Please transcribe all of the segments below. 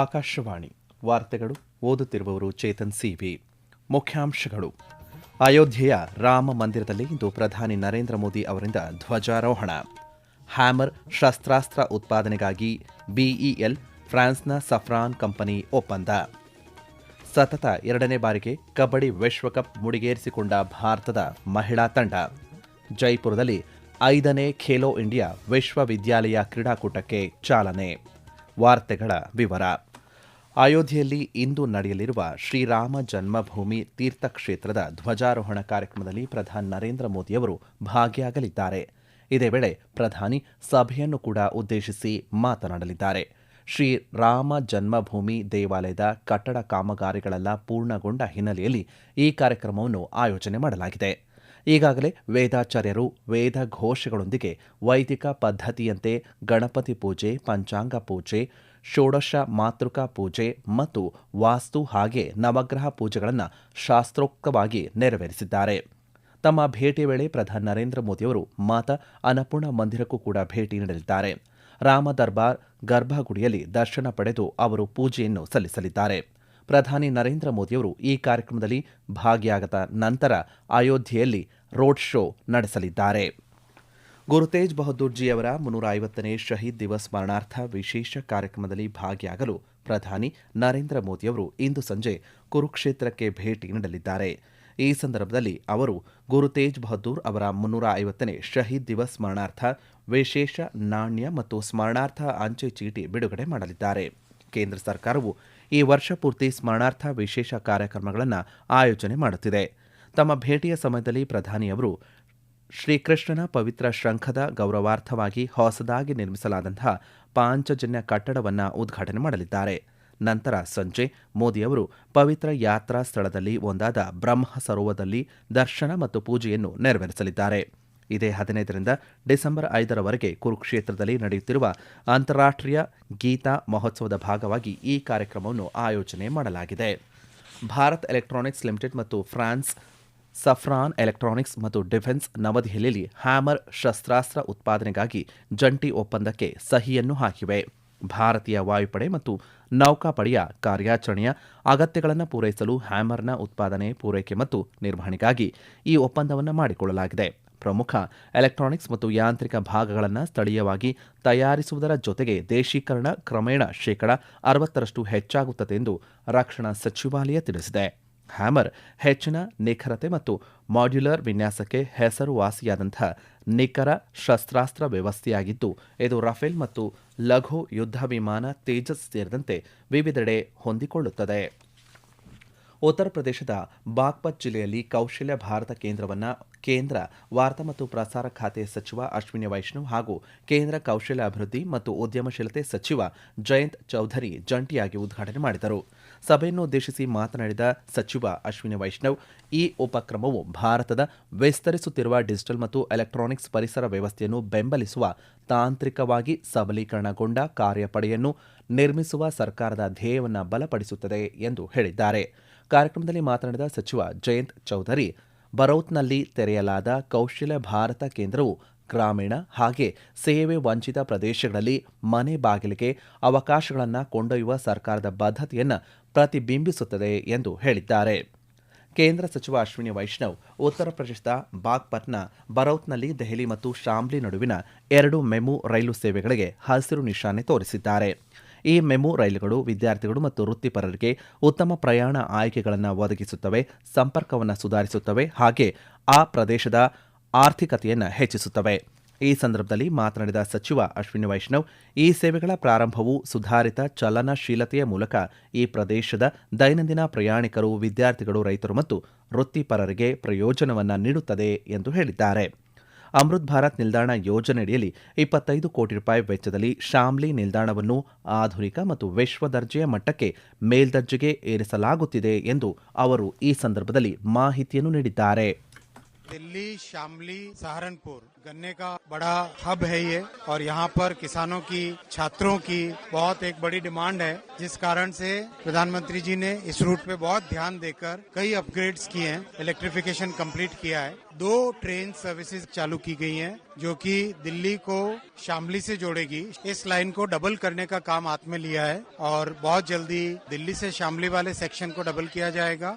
ಆಕಾಶವಾಣಿ ವಾರ್ತೆಗಳು ಓದುತ್ತಿರುವವರು ಚೇತನ್ ಸಿವಿ. ಮುಖ್ಯಾಂಶಗಳು. ಅಯೋಧ್ಯೆಯ ರಾಮ ಮಂದಿರದಲ್ಲಿ ಇಂದು ಪ್ರಧಾನಿ ನರೇಂದ್ರ ಮೋದಿ ಅವರಿಂದ ಧ್ವಜಾರೋಹಣ. ಹ್ಯಾಮರ್ ಶಸ್ತ್ರಾಸ್ತ್ರ ಉತ್ಪಾದನೆಗಾಗಿ ಬಿಇಎಲ್ ಫ್ರಾನ್ಸ್ನ ಸಫ್ರಾನ್ ಕಂಪನಿ ಒಪ್ಪಂದ. ಸತತ ಎರಡನೇ ಬಾರಿಗೆ ಕಬಡ್ಡಿ ವಿಶ್ವಕಪ್ ಮುಡಿಗೇರಿಸಿಕೊಂಡ ಭಾರತದ ಮಹಿಳಾ ತಂಡ. ಜೈಪುರದಲ್ಲಿ ಐದನೇ ಖೇಲೋ ಇಂಡಿಯಾ ವಿಶ್ವವಿದ್ಯಾಲಯ ಕ್ರೀಡಾಕೂಟಕ್ಕೆ ಚಾಲನೆ. ವಾರ್ತೆಗಳ ವಿವರ. ಅಯೋಧ್ಯೆಯಲ್ಲಿ ಇಂದು ನಡೆಯಲಿರುವ ಶ್ರೀರಾಮ ಜನ್ಮಭೂಮಿ ತೀರ್ಥಕ್ಷೇತ್ರದ ಧ್ವಜಾರೋಹಣ ಕಾರ್ಯಕ್ರಮದಲ್ಲಿ ಪ್ರಧಾನಿ ನರೇಂದ್ರ ಮೋದಿಯವರು ಭಾಗಿಯಾಗಲಿದ್ದಾರೆ. ಇದೇ ವೇಳೆ ಪ್ರಧಾನಿ ಸಭೆಯನ್ನು ಕೂಡ ಉದ್ದೇಶಿಸಿ ಮಾತನಾಡಲಿದ್ದಾರೆ. ಶ್ರೀರಾಮ ಜನ್ಮಭೂಮಿ ದೇವಾಲಯದ ಕಟ್ಟಡ ಕಾಮಗಾರಿಗಳೆಲ್ಲ ಪೂರ್ಣಗೊಂಡ ಹಿನ್ನೆಲೆಯಲ್ಲಿ ಈ ಕಾರ್ಯಕ್ರಮವನ್ನು ಆಯೋಜನೆ ಮಾಡಲಾಗಿದೆ. ಈಗಾಗಲೇ ವೇದಾಚಾರ್ಯರು ವೇದ ಘೋಷಗಳೊಂದಿಗೆ ವೈದಿಕ ಪದ್ಧತಿಯಂತೆ ಗಣಪತಿ ಪೂಜೆ, ಪಂಚಾಂಗ ಪೂಜೆ ಷೋಡಶ ಮಾತೃಕಾ ಪೂಜೆ ಮತ್ತು ವಾಸ್ತು ಹಾಗೆ ನವಗ್ರಹ ಪೂಜೆಗಳನ್ನು ಶಾಸ್ತ್ರೋಕ್ತವಾಗಿ ನೆರವೇರಿಸಿದ್ದಾರೆ. ತಮ್ಮ ಭೇಟಿ ವೇಳೆ ಪ್ರಧಾನಿ ನರೇಂದ್ರ ಮೋದಿಯವರು ಮಾತಾ ಅನ್ನಪೂರ್ಣ ಮಂದಿರಕ್ಕೂ ಕೂಡ ಭೇಟಿ ನೀಡಲಿದ್ದಾರೆ. ರಾಮ ದರ್ಬಾರ್ ಗರ್ಭಗುಡಿಯಲ್ಲಿ ದರ್ಶನ ಪಡೆದು ಅವರು ಪೂಜೆಯನ್ನು ಸಲ್ಲಿಸಲಿದ್ದಾರೆ. ಪ್ರಧಾನಿ ನರೇಂದ್ರ ಮೋದಿಯವರು ಈ ಕಾರ್ಯಕ್ರಮದಲ್ಲಿ ಭಾಗಿಯಾಗದ ನಂತರ ಅಯೋಧ್ಯೆಯಲ್ಲಿ ರೋಡ್ ಶೋ ನಡೆಸಲಿದ್ದಾರೆ. ಗುರು ತೇಜ್ ಬಹದ್ದೂರ್ ಅವರ ಮುನ್ನೂರ ಐವತ್ತನೇ ಶಹೀದ್ ದಿವಸ್ ಸ್ಮರಣಾರ್ಥ ವಿಶೇಷ ಕಾರ್ಯಕ್ರಮದಲ್ಲಿ ಭಾಗಿಯಾಗಲು ಪ್ರಧಾನಿ ನರೇಂದ್ರ ಮೋದಿಯವರು ಇಂದು ಸಂಜೆ ಕುರುಕ್ಷೇತ್ರಕ್ಕೆ ಭೇಟಿ ನೀಡಲಿದ್ದಾರೆ. ಈ ಸಂದರ್ಭದಲ್ಲಿ ಅವರು ಗುರುತೇಜ್ ಬಹದ್ದೂರ್ ಅವರ ಮುನ್ನೂರ ಐವತ್ತನೇ ಶಹೀದ್ ದಿವಸ್ ಸ್ಮರಣಾರ್ಥ ವಿಶೇಷ ನಾಣ್ಯ ಮತ್ತು ಸ್ಮರಣಾರ್ಥ ಅಂಚೆ ಚೀಟಿ ಬಿಡುಗಡೆ ಮಾಡಲಿದ್ದಾರೆ. ಕೇಂದ್ರ ಸರ್ಕಾರವು ಈ ವರ್ಷ ಪೂರ್ತಿ ಸ್ಮರಣಾರ್ಥ ವಿಶೇಷ ಕಾರ್ಯಕ್ರಮಗಳನ್ನು ಆಯೋಜನೆ ಮಾಡುತ್ತಿದೆ. ತಮ್ಮ ಭೇಟಿಯ ಸಮಯದಲ್ಲಿ ಪ್ರಧಾನಿಯವರು ಶ್ರೀಕೃಷ್ಣನ ಪವಿತ್ರ ಶಂಖದ ಗೌರವಾರ್ಥವಾಗಿ ಹೊಸದಾಗಿ ನಿರ್ಮಿಸಲಾದಂತಹ ಪಾಂಚಜನ್ಯ ಕಟ್ಟಡವನ್ನು ಉದ್ಘಾಟನೆ ಮಾಡಲಿದ್ದಾರೆ. ನಂತರ ಸಂಜೆ ಮೋದಿಯವರು ಪವಿತ್ರ ಯಾತ್ರಾ ಸ್ಥಳದಲ್ಲಿ ಒಂದಾದ ಬ್ರಹ್ಮ ಸರೋವರದಲ್ಲಿ ದರ್ಶನ ಮತ್ತು ಪೂಜೆಯನ್ನು ನೆರವೇರಿಸಲಿದ್ದಾರೆ. ಇದೇ ಹದಿನೈದರಿಂದ ಡಿಸೆಂಬರ್ ಐದರವರೆಗೆ ಕುರುಕ್ಷೇತ್ರದಲ್ಲಿ ನಡೆಯುತ್ತಿರುವ ಅಂತಾರಾಷ್ಟ್ರೀಯ ಗೀತಾ ಮಹೋತ್ಸವದ ಭಾಗವಾಗಿ ಈ ಕಾರ್ಯಕ್ರಮವನ್ನು ಆಯೋಜನೆ ಮಾಡಲಾಗಿದೆ. ಭಾರತ್ ಎಲೆಕ್ಟ್ರಾನಿಕ್ಸ್ ಲಿಮಿಟೆಡ್ ಮತ್ತು ಫ್ರಾನ್ಸ್ ಸಫ್ರಾನ್ ಎಲೆಕ್ಟ್ರಾನಿಕ್ಸ್ ಮತ್ತು ಡಿಫೆನ್ಸ್ ನವದೆಹಲಿಯಲ್ಲಿ ಹ್ಯಾಮರ್ ಶಸ್ತ್ರಾಸ್ತ್ರ ಉತ್ಪಾದನೆಗಾಗಿ ಜಂಟಿ ಒಪ್ಪಂದಕ್ಕೆ ಸಹಿಯನ್ನು ಹಾಕಿವೆ. ಭಾರತೀಯ ವಾಯುಪಡೆ ಮತ್ತು ನೌಕಾಪಡೆಯ ಕಾರ್ಯಾಚರಣೆಯ ಅಗತ್ಯಗಳನ್ನು ಪೂರೈಸಲು ಹ್ಯಾಮರ್ನ ಉತ್ಪಾದನೆ, ಪೂರೈಕೆ ಮತ್ತು ನಿರ್ವಹಣೆಗಾಗಿ ಈ ಒಪ್ಪಂದವನ್ನು ಮಾಡಿಕೊಳ್ಳಲಾಗಿದೆ. ಪ್ರಮುಖ ಎಲೆಕ್ಟ್ರಾನಿಕ್ಸ್ ಮತ್ತು ಯಾಂತ್ರಿಕ ಭಾಗಗಳನ್ನು ಸ್ಥಳೀಯವಾಗಿ ತಯಾರಿಸುವುದರ ಜೊತೆಗೆ ದೇಶೀಕರಣ ಕ್ರಮೇಣ ಶೇಕಡ ಅರವತ್ತರಷ್ಟು ಹೆಚ್ಚಾಗುತ್ತದೆ ಎಂದು ರಕ್ಷಣಾ ಸಚಿವಾಲಯ ತಿಳಿಸಿದೆ. ಹ್ಯಾಮರ್ ಹೆಚ್ಚಿನ ನಿಖರತೆ ಮತ್ತು ಮಾಡ್ಯುಲರ್ ವಿನ್ಯಾಸಕ್ಕೆ ಹೆಸರುವಾಸಿಯಾದಂಥ ನಿಖರ ಶಸ್ತ್ರಾಸ್ತ್ರ ವ್ಯವಸ್ಥೆಯಾಗಿದ್ದು, ಇದು ರಫೇಲ್ ಮತ್ತು ಲಘು ಯುದ್ಧ ವಿಮಾನ ತೇಜಸ್ ಸೇರಿದಂತೆ ವಿವಿಧೆಡೆ ಹೊಂದಿಕೊಳ್ಳುತ್ತದೆ. ಉತ್ತರ ಪ್ರದೇಶದ ಬಾಗ್ಪತ್ ಜಿಲ್ಲೆಯಲ್ಲಿ ಕೌಶಲ್ಯ ಭಾರತ ಕೇಂದ್ರವನ್ನು ಕೇಂದ್ರ ವಾರ್ತಾ ಮತ್ತು ಪ್ರಸಾರ ಖಾತೆ ಸಚಿವ ಅಶ್ವಿನಿ ವೈಷ್ಣವ್ ಹಾಗೂ ಕೇಂದ್ರ ಕೌಶಲ್ಯ ಅಭಿವೃದ್ಧಿ ಮತ್ತು ಉದ್ಯಮಶೀಲತೆ ಸಚಿವ ಜಯಂತ್ ಚೌಧರಿ ಜಂಟಿಯಾಗಿ ಉದ್ಘಾಟನೆ ಮಾಡಿದರು. ಸಭೆಯನ್ನು ಉದ್ದೇಶಿಸಿ ಮಾತನಾಡಿದ ಸಚಿವ ಅಶ್ವಿನಿ ವೈಷ್ಣವ್, ಈ ಉಪಕ್ರಮವು ಭಾರತದ ವಿಸ್ತರಿಸುತ್ತಿರುವ ಡಿಜಿಟಲ್ ಮತ್ತು ಎಲೆಕ್ಟ್ರಾನಿಕ್ಸ್ ಪರಿಸರ ವ್ಯವಸ್ಥೆಯನ್ನು ಬೆಂಬಲಿಸುವ ತಾಂತ್ರಿಕವಾಗಿ ಸಬಲೀಕರಣಗೊಂಡ ಕಾರ್ಯಪಡೆಯನ್ನು ನಿರ್ಮಿಸುವ ಸರ್ಕಾರದ ಧ್ಯೇಯವನ್ನು ಬಲಪಡಿಸುತ್ತದೆ ಎಂದು ಹೇಳಿದ್ದಾರೆ. ಕಾರ್ಯಕ್ರಮದಲ್ಲಿ ಮಾತನಾಡಿದ ಸಚಿವ ಜಯಂತ್ ಚೌಧರಿ, ಬರೌತ್ನಲ್ಲಿ ತೆರೆಯಲಾದ ಕೌಶಲ್ಯ ಭಾರತ ಕೇಂದ್ರವು ಗ್ರಾಮೀಣ ಹಾಗೆ ಸೇವೆ ವಂಚಿತ ಪ್ರದೇಶಗಳಲ್ಲಿ ಮನೆ ಬಾಗಿಲಿಗೆ ಅವಕಾಶಗಳನ್ನು ಕೊಂಡೊಯ್ಯುವ ಸರ್ಕಾರದ ಬದ್ಧತೆಯನ್ನು ಪ್ರತಿಬಿಂಬಿಸುತ್ತದೆ ಎಂದು ಹೇಳಿದ್ದಾರೆ. ಕೇಂದ್ರ ಸಚಿವ ಅಶ್ವಿನಿ ವೈಷ್ಣವ್, ಉತ್ತರ ಪ್ರದೇಶದ ಬಾಗ್ಪತ್ನ ಬರೌತ್ನಲ್ಲಿ ದೆಹಲಿ ಮತ್ತು ಶಾಮ್ಲಿ ನಡುವಿನ ಎರಡು ಮೆಮು ರೈಲು ಸೇವೆಗಳಿಗೆ ಹಸಿರು ನಿಶಾನೆ ತೋರಿಸಿದ್ದಾರೆ. ಈ ಮೆಮು ರೈಲುಗಳು ವಿದ್ಯಾರ್ಥಿಗಳು ಮತ್ತು ವೃತ್ತಿಪರರಿಗೆ ಉತ್ತಮ ಪ್ರಯಾಣ ಆಯ್ಕೆಗಳನ್ನು ಒದಗಿಸುತ್ತವೆ, ಸಂಪರ್ಕವನ್ನು ಸುಧಾರಿಸುತ್ತವೆ ಹಾಗೆ ಆ ಪ್ರದೇಶದ ಆರ್ಥಿಕತೆಯನ್ನು ಹೆಚ್ಚಿಸುತ್ತವೆ. ಈ ಸಂದರ್ಭದಲ್ಲಿ ಮಾತನಾಡಿದ ಸಚಿವ ಅಶ್ವಿನಿ ವೈಷ್ಣವ್, ಈ ಸೇವೆಗಳ ಪ್ರಾರಂಭವು ಸುಧಾರಿತ ಚಲನಶೀಲತೆಯ ಮೂಲಕ ಈ ಪ್ರದೇಶದ ದೈನಂದಿನ ಪ್ರಯಾಣಿಕರು, ವಿದ್ಯಾರ್ಥಿಗಳು, ರೈತರು ಮತ್ತು ವೃತ್ತಿಪರರಿಗೆ ಪ್ರಯೋಜನವನ್ನು ನೀಡುತ್ತದೆ ಎಂದು ಹೇಳಿದ್ದಾರೆ. ಅಮೃತ್ ಭಾರತ್ ನಿಲ್ದಾಣ ಯೋಜನೆಯಡಿಯಲ್ಲಿ ಇಪ್ಪತ್ತೈದು ಕೋಟಿ ರೂಪಾಯಿ ವೆಚ್ಚದಲ್ಲಿ ಶಾಮ್ಲಿ ನಿಲ್ದಾಣವನ್ನು ಆಧುನಿಕ ಮತ್ತು ವಿಶ್ವ ದರ್ಜೆಯ ಮಟ್ಟಕ್ಕೆ ಮೇಲ್ದರ್ಜೆಗೆ ಏರಿಸಲಾಗುತ್ತಿದೆ ಎಂದು ಅವರು ಈ ಸಂದರ್ಭದಲ್ಲಿ ಮಾಹಿತಿಯನ್ನು ನೀಡಿದ್ದಾರೆ. दिल्ली, शामली, सहारनपुर गन्ने का बड़ा हब है ये और यहाँ पर किसानों की, छात्रों की बहुत एक बड़ी डिमांड है, जिस कारण से प्रधानमंत्री जी ने इस रूट पे बहुत ध्यान देकर कई अपग्रेड्स किए हैं इलेक्ट्रिफिकेशन कंप्लीट किया है। दो ट्रेन सर्विसेज़ चालू की गई हैं, जो कि दिल्ली को शामली से जोड़ेगी। इस लाइन को डबल करने का काम हाथ में लिया है और बहुत जल्दी दिल्ली से शामली वाले सेक्शन को डबल किया जाएगा।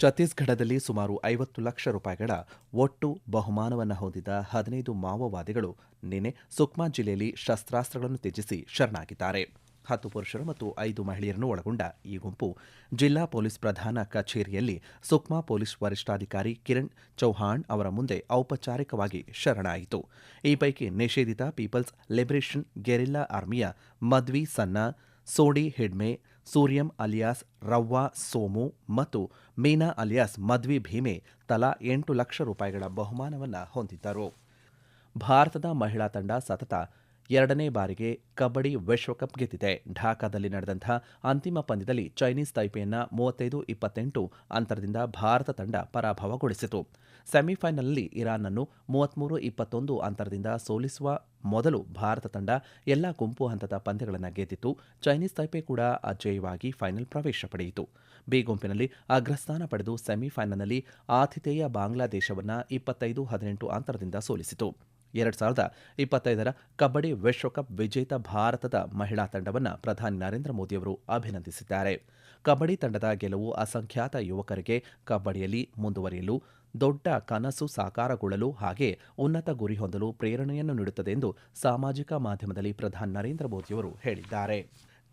ಛತ್ತೀಸ್ಗಢದಲ್ಲಿ ಸುಮಾರು ಐವತ್ತು ಲಕ್ಷ ರೂಪಾಯಿಗಳ ಒಟ್ಟು ಬಹುಮಾನವನ್ನು ಹೊಂದಿದ ಹದಿನೈದು ಮಾವೋವಾದಿಗಳು ನಿನ್ನೆ ಸುಕ್ಮಾ ಜಿಲ್ಲೆಯಲ್ಲಿ ಶಸ್ತ್ರಾಸ್ತ್ರಗಳನ್ನು ತ್ಯಜಿಸಿ ಶರಣಾಗಿದ್ದಾರೆ. ಹತ್ತು ಪುರುಷರು ಮತ್ತು ಐದು ಮಹಿಳೆಯರನ್ನು ಒಳಗೊಂಡ ಈ ಗುಂಪು ಜಿಲ್ಲಾ ಪೊಲೀಸ್ ಪ್ರಧಾನ ಕಚೇರಿಯಲ್ಲಿ ಸುಕ್ಮಾ ಪೊಲೀಸ್ ವರಿಷ್ಠಾಧಿಕಾರಿ ಕಿರಣ್ ಚೌಹಾಣ್ ಅವರ ಮುಂದೆ ಔಪಚಾರಿಕವಾಗಿ ಶರಣಾಯಿತು. ಈ ಪೈಕಿ ನಿಷೇಧಿತ ಪೀಪಲ್ಸ್ ಲಿಬರೇಷನ್ ಗೆರಿಲ್ಲಾ ಆರ್ಮಿಯ ಮದ್ವಿ ಸನ್ನ ಸೋಡಿ ಹಿಡ್ಮೆ ಸೂರ್ಯಂ ಅಲಿಯಾಸ್, ರವ್ವಾ, ಸೋಮು ಮತ್ತು ಮೀನಾ ಅಲಿಯಾಸ್ ಮದ್ವಿ ಭೀಮೆ ತಲಾ ಎಂಟು ಲಕ್ಷ ರೂಪಾಯಿಗಳ ಬಹುಮಾನವನ್ನು ಹೊಂದಿದ್ದರು. ಭಾರತದ ಮಹಿಳಾ ತಂಡ ಸತತ ಎರಡನೇ ಬಾರಿಗೆ ಕಬಡ್ಡಿ ವಿಶ್ವಕಪ್ ಗೆದ್ದಿದೆ. ಢಾಕಾದಲ್ಲಿ ನಡೆದಂಥ ಅಂತಿಮ ಪಂದ್ಯದಲ್ಲಿ ಚೈನೀಸ್ ತೈಪೆಯನ್ನ ಮೂವತ್ತೈದು, ಇಪ್ಪತ್ತೆಂಟು ಅಂತರದಿಂದ ಭಾರತ ತಂಡ ಪರಾಭವಗೊಳಿಸಿತು. ಸೆಮಿಫೈನಲ್ನಲ್ಲಿ ಇರಾನ್ನನ್ನು ಮೂವತ್ಮೂರು, ಇಪ್ಪತ್ತೊಂದು ಅಂತರದಿಂದ ಸೋಲಿಸುವ ಮೊದಲು ಭಾರತ ತಂಡ ಎಲ್ಲ ಗುಂಪು ಹಂತದ ಪಂದ್ಯಗಳನ್ನು ಗೆದ್ದಿತ್ತು. ಚೈನೀಸ್ ತೈಪೆ ಕೂಡ ಅಜೇಯವಾಗಿ ಫೈನಲ್ ಪ್ರವೇಶ ಪಡೆಯಿತು. ಬಿ ಗುಂಪಿನಲ್ಲಿ ಅಗ್ರಸ್ಥಾನ ಪಡೆದು ಸೆಮಿಫೈನಲ್ನಲ್ಲಿ ಆತಿಥೇಯ ಬಾಂಗ್ಲಾದೇಶವನ್ನು ಇಪ್ಪತ್ತೈದು, ಹದಿನೆಂಟು ಅಂತರದಿಂದ ಸೋಲಿಸಿತು. ಎರಡ್ ಸಾವಿರದ ಇಪ್ಪತ್ತೈದರ ಕಬಡ್ಡಿ ವಿಶ್ವಕಪ್ ವಿಜೇತ ಭಾರತದ ಮಹಿಳಾ ತಂಡವನ್ನು ಪ್ರಧಾನಿ ನರೇಂದ್ರ ಮೋದಿಯವರು ಅಭಿನಂದಿಸಿದ್ದಾರೆ. ಕಬಡ್ಡಿ ತಂಡದ ಗೆಲುವು ಅಸಂಖ್ಯಾತ ಯುವಕರಿಗೆ ಕಬಡ್ಡಿಯಲ್ಲಿ ಮುಂದುವರಿಯಲು, ದೊಡ್ಡ ಕನಸು ಸಾಕಾರಗೊಳ್ಳಲು ಹಾಗೆ ಉನ್ನತ ಗುರಿ ಹೊಂದಲು ಪ್ರೇರಣೆಯನ್ನು ನೀಡುತ್ತದೆ ಎಂದು ಸಾಮಾಜಿಕ ಮಾಧ್ಯಮದಲ್ಲಿ ಪ್ರಧಾನಿ ನರೇಂದ್ರ ಮೋದಿಯವರು ಹೇಳಿದ್ದಾರೆ.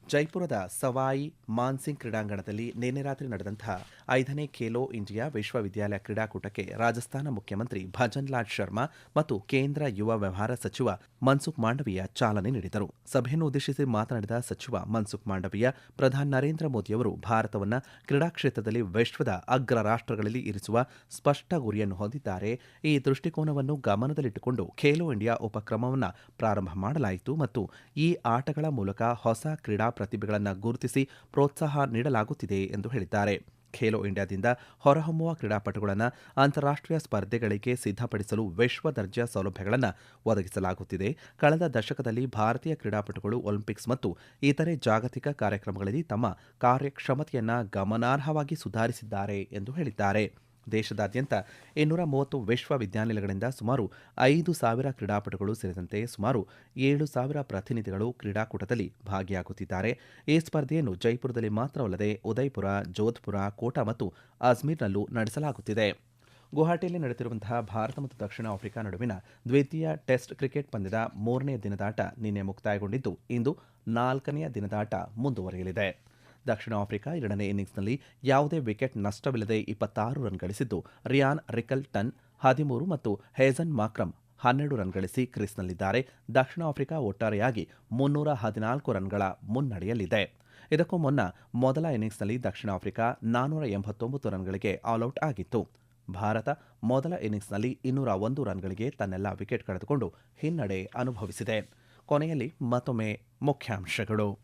ಜೈಪುರದ ಸವಾಯಿ ಮಾನ್ಸಿಂಗ್ ಕ್ರೀಡಾಂಗಣದಲ್ಲಿ ನಿನ್ನೆ ರಾತ್ರಿ ನಡೆದಂತಹ ಐದನೇ ಖೇಲೋ ಇಂಡಿಯಾ ವಿಶ್ವವಿದ್ಯಾಲಯ ಕ್ರೀಡಾಕೂಟಕ್ಕೆ ರಾಜಸ್ಥಾನ ಮುಖ್ಯಮಂತ್ರಿ ಭಜನ್ ಲಾಲ್ ಶರ್ಮಾ ಮತ್ತು ಕೇಂದ್ರ ಯುವ ವ್ಯವಹಾರ ಸಚಿವ ಮನ್ಸುಖ್ ಮಾಂಡವೀಯ ಚಾಲನೆ ನೀಡಿದರು. ಸಭೆಯನ್ನು ಉದ್ದೇಶಿಸಿ ಮಾತನಾಡಿದ ಸಚಿವ ಮನ್ಸುಖ್ ಮಾಂಡವೀಯ, ಪ್ರಧಾನಿ ನರೇಂದ್ರ ಮೋದಿಯವರು ಭಾರತವನ್ನು ಕ್ರೀಡಾ ಕ್ಷೇತ್ರದಲ್ಲಿ ವಿಶ್ವದ ಅಗ್ರ ರಾಷ್ಟ್ರಗಳಲ್ಲಿ ಇರಿಸುವ ಸ್ಪಷ್ಟ ಗುರಿಯನ್ನು ಹೊಂದಿದ್ದಾರೆ. ಈ ದೃಷ್ಟಿಕೋನವನ್ನು ಗಮನದಲ್ಲಿಟ್ಟುಕೊಂಡು ಖೇಲೋ ಇಂಡಿಯಾ ಉಪಕ್ರಮವನ್ನು ಪ್ರಾರಂಭ ಮಾಡಲಾಯಿತು ಮತ್ತು ಈ ಆಟಗಳ ಮೂಲಕ ಹೊಸ ಕ್ರೀಡಾ ಪ್ರತಿಭೆಗಳನ್ನು ಗುರುತಿಸಿ ಪ್ರೋತ್ಸಾಹ ನೀಡಲಾಗುತ್ತಿದೆ ಎಂದು ಹೇಳಿದ್ದಾರೆ. ಖೇಲೋ ಇಂಡಿಯಾದಿಂದ ಹೊರಹೊಮ್ಮುವ ಕ್ರೀಡಾಪಟುಗಳನ್ನು ಅಂತಾರಾಷ್ಟ್ರೀಯ ಸ್ಪರ್ಧೆಗಳಿಗೆ ಸಿದ್ಧಪಡಿಸಲು ವಿಶ್ವ ದರ್ಜೆಯ ಸೌಲಭ್ಯಗಳನ್ನು ಒದಗಿಸಲಾಗುತ್ತಿದೆ. ಕಳೆದ ದಶಕದಲ್ಲಿ ಭಾರತೀಯ ಕ್ರೀಡಾಪಟುಗಳು ಒಲಿಂಪಿಕ್ಸ್ ಮತ್ತು ಇತರೆ ಜಾಗತಿಕ ಕಾರ್ಯಕ್ರಮಗಳಲ್ಲಿ ತಮ್ಮ ಕಾರ್ಯಕ್ಷಮತೆಯನ್ನು ಗಮನಾರ್ಹವಾಗಿ ಸುಧಾರಿಸಿದ್ದಾರೆ ಎಂದು ಹೇಳಿದ್ದಾರೆ. ದೇಶದಾದ್ಯಂತ ಇನ್ನೂರ ಮೂವತ್ತು ವಿಶ್ವವಿದ್ಯಾನಿಲಯಗಳಿಂದ ಸುಮಾರು ಐದು ಸಾವಿರ ಕ್ರೀಡಾಪಟುಗಳು ಸೇರಿದಂತೆ ಸುಮಾರು ಏಳು ಸಾವಿರ ಪ್ರತಿನಿಧಿಗಳು ಕ್ರೀಡಾಕೂಟದಲ್ಲಿ ಭಾಗಿಯಾಗುತ್ತಿದ್ದಾರೆ. ಈ ಸ್ಪರ್ಧೆಯನ್ನು ಜೈಪುರದಲ್ಲಿ ಮಾತ್ರವಲ್ಲದೆ ಉದಯ್ಪುರ, ಜೋಧ್ಪುರ, ಕೋಟಾ ಮತ್ತು ಅಜ್ಮೀರ್ನಲ್ಲೂ ನಡೆಸಲಾಗುತ್ತಿದೆ. ಗುವಾಹಟಿಯಲ್ಲಿ ನಡೆದಿರುವಂತಹ ಭಾರತ ಮತ್ತು ದಕ್ಷಿಣ ಆಫ್ರಿಕಾ ನಡುವಿನ ದ್ವಿತೀಯ ಟೆಸ್ಟ್ ಕ್ರಿಕೆಟ್ ಪಂದ್ಯದ ಮೂರನೇ ದಿನದಾಟ ನಿನ್ನೆ ಮುಕ್ತಾಯಗೊಂಡಿದ್ದು, ಇಂದು ನಾಲ್ಕನೆಯ ದಿನದಾಟ ಮುಂದುವರಿಯಲಿದೆ. ದಕ್ಷಿಣ ಆಫ್ರಿಕಾ ಎರಡನೇ ಇನ್ನಿಂಗ್ಸ್ನಲ್ಲಿ ಯಾವುದೇ ವಿಕೆಟ್ ನಷ್ಟವಿಲ್ಲದೆ ಇಪ್ಪತ್ತಾರು ರನ್ ಗಳಿಸಿದ್ದು, ರಿಯಾನ್ ರಿಕಲ್ ಟನ್ ಹದಿಮೂರು ಮತ್ತು ಹೇಜನ್ ಮಾಕ್ರಮ್ ಹನ್ನೆರಡು ರನ್ ಗಳಿಸಿ ಕ್ರೀಸ್ನಲ್ಲಿದ್ದಾರೆ. ದಕ್ಷಿಣ ಆಫ್ರಿಕಾ ಒಟ್ಟಾರೆಯಾಗಿ ಮುನ್ನೂರ ಹದಿನಾಲ್ಕು ರನ್ಗಳ ಮುನ್ನಡೆಯಲ್ಲಿದೆ. ಇದಕ್ಕೂ ಮುನ್ನ ಮೊದಲ ಇನ್ನಿಂಗ್ಸ್ನಲ್ಲಿ ದಕ್ಷಿಣ ಆಫ್ರಿಕಾ ನಾನ್ನೂರ ಎಂಬತ್ತೊಂಬತ್ತು ರನ್ಗಳಿಗೆ ಆಲ್ಔಟ್ ಆಗಿತ್ತು. ಭಾರತ ಮೊದಲ ಇನ್ನಿಂಗ್ಸ್ನಲ್ಲಿ ಇನ್ನೂರ ಒಂದು ರನ್ಗಳಿಗೆ ತನ್ನೆಲ್ಲ ವಿಕೆಟ್ ಕಳೆದುಕೊಂಡು ಹಿನ್ನಡೆ ಅನುಭವಿಸಿದೆ. ಕೊನೆಯಲ್ಲಿ ಮತ್ತೊಮ್ಮೆ ಮುಖ್ಯಾಂಶಗಳು.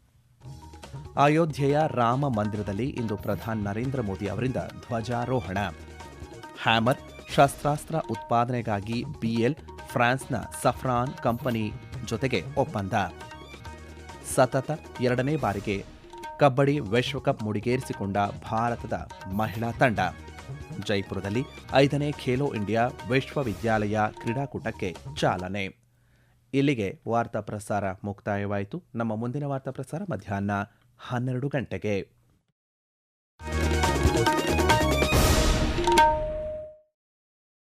ಅಯೋಧ್ಯೆಯ ರಾಮ ಮಂದಿರದಲ್ಲಿ ಇಂದು ಪ್ರಧಾನಿ ನರೇಂದ್ರ ಮೋದಿ ಅವರಿಂದ ಧ್ವಜಾರೋಹಣ. ಹ್ಯಾಮರ್ ಶಸ್ತ್ರಾಸ್ತ್ರ ಉತ್ಪಾದನೆಗಾಗಿ ಬಿಎಲ್ ಫ್ರಾನ್ಸ್ನ ಸಫ್ರಾನ್ ಕಂಪನಿ ಜೊತೆಗೆ ಒಪ್ಪಂದ. ಸತತ ಎರಡನೇ ಬಾರಿಗೆ ಕಬಡ್ಡಿ ವಿಶ್ವಕಪ್ ಮುಡಿಗೇರಿಸಿಕೊಂಡ ಭಾರತದ ಮಹಿಳಾ ತಂಡ. ಜೈಪುರದಲ್ಲಿ ಐದನೇ ಖೇಲೋ ಇಂಡಿಯಾ ವಿಶ್ವವಿದ್ಯಾಲಯ ಕ್ರೀಡಾಕೂಟಕ್ಕೆ ಚಾಲನೆ. ಇಲ್ಲಿಗೆ ವಾರ್ತಾ ಪ್ರಸಾರ ಮುಕ್ತಾಯವಾಯಿತು. ನಮ್ಮ ಮುಂದಿನ ವಾರ್ತಾ ಪ್ರಸಾರ ಮಧ್ಯಾಹ್ನ ಹನ್ನೆರಡು ಗಂಟೆಗೆ.